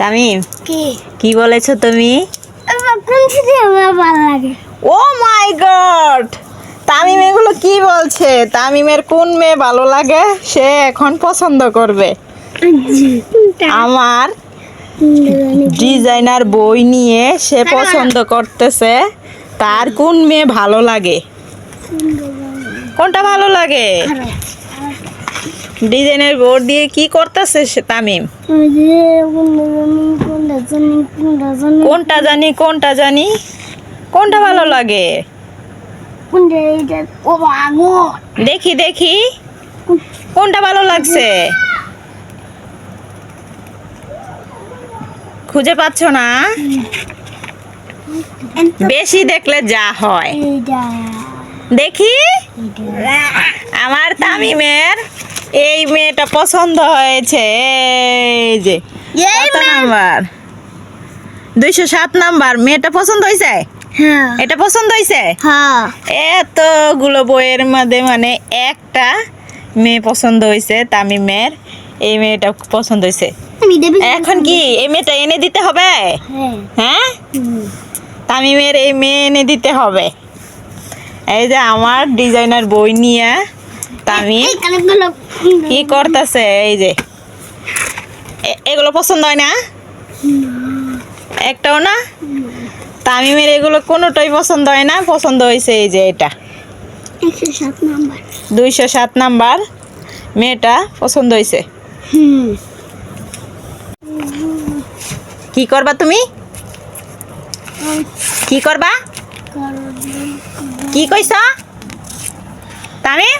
তামিম কি? কি বলেছ তুমি? কোন আমার ভালো লাগে। ও মাই গড! তামিম এগুলো কি বলছে? তামিমের কোন মেয়ে ভালো লাগে? সে এখন পছন্দ করবে। আমার ডিজাইনার বই নিয়ে সে পছন্দ করতেছে। তার কোন মেয়ে ভালো লাগে? কোনটা ভালো লাগে? ডিজাইনের বোর্ড দিয়ে কি করতেছে সে তামিম? কোনটা জানি কোনটা জানি কোনটা ভালো লাগে? দেখি দেখি। কোনটা ভালো লাগছে? খুঁজে পাচ্ছ না? বেশি দেখলে যা হয়। দেখি। আমার তামিমের এই মেয়েটা পছন্দ হয়েছে এই যে কত নাম্বার? দুইশো সাত নাম্বার মেয়েটা পছন্দ হয়েছে? হ্যাঁ। এটা পছন্দ হয়েছে? হ্যাঁ। এতগুলো বইয়ের মধ্যে মানে একটা মেয়ে পছন্দ হয়েছে তামিমের। এই মেয়েটা পছন্দ হয়েছে। এখন কি এই মেয়েটা এনে দিতে হবে? হ্যাঁ। হ্যাঁ। তামিমের এই মেয়ে এনে দিতে হবে। এই যে আমার ডিজাইনার বই নিয়ে তামিম? কি করতেছে? এই যে। এগুলো পছন্দ হয় না? একটাও না? তামিমের এগুলো কোনোটাই পছন্দ হয় না। পছন্দ হয়েছে এই যে এটা। দুইশো সাত নাম্বার মেয়েটা পছন্দ হয়েছে কি করবা তুমি? কি করবা? কি কইছ? তামিম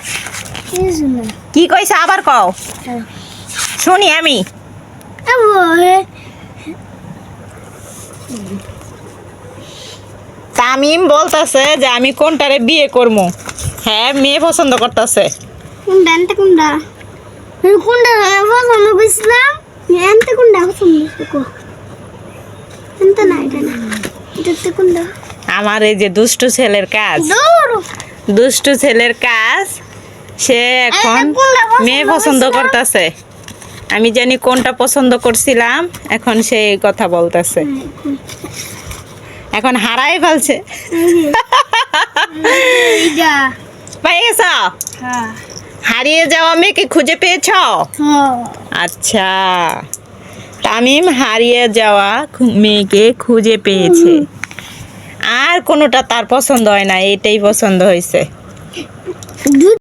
কি কইছ আবার কও? শুনি আমি। তামিম বলতেছে যে আমি কোনটারে বিয়ে করব হ্যাঁ মেয়ে পছন্দ করতেছে। কোনটা এনতে কোনটা? আমি কোনটা পছন্দ করছিলাম। এনতে কোনটা পছন্দ করছ? এনতে না এটা না। এটাতে কোনটা? আমার এই যে দুষ্টু ছেলের কাজ। দৌড়! দুষ্টু ছেলের কাজ। সে এখন মেয়ে পছন্দ? করতেছে। আমি জানি কোনটা পছন্দ করছিলাম এখন সে কথা বলতেছে। এখন হারাই ফেলছে। হ্যাঁ। হারিয়ে যাওয়া মেয়েকে খুঁজে পেয়েছ? হ্যাঁ। আচ্ছা। তামিম হারিয়ে যাওয়া মেয়েকে খুঁজে পেয়েছে। আর কোনোটা তার পছন্দ হয় না এটাই পছন্দ হয়েছে।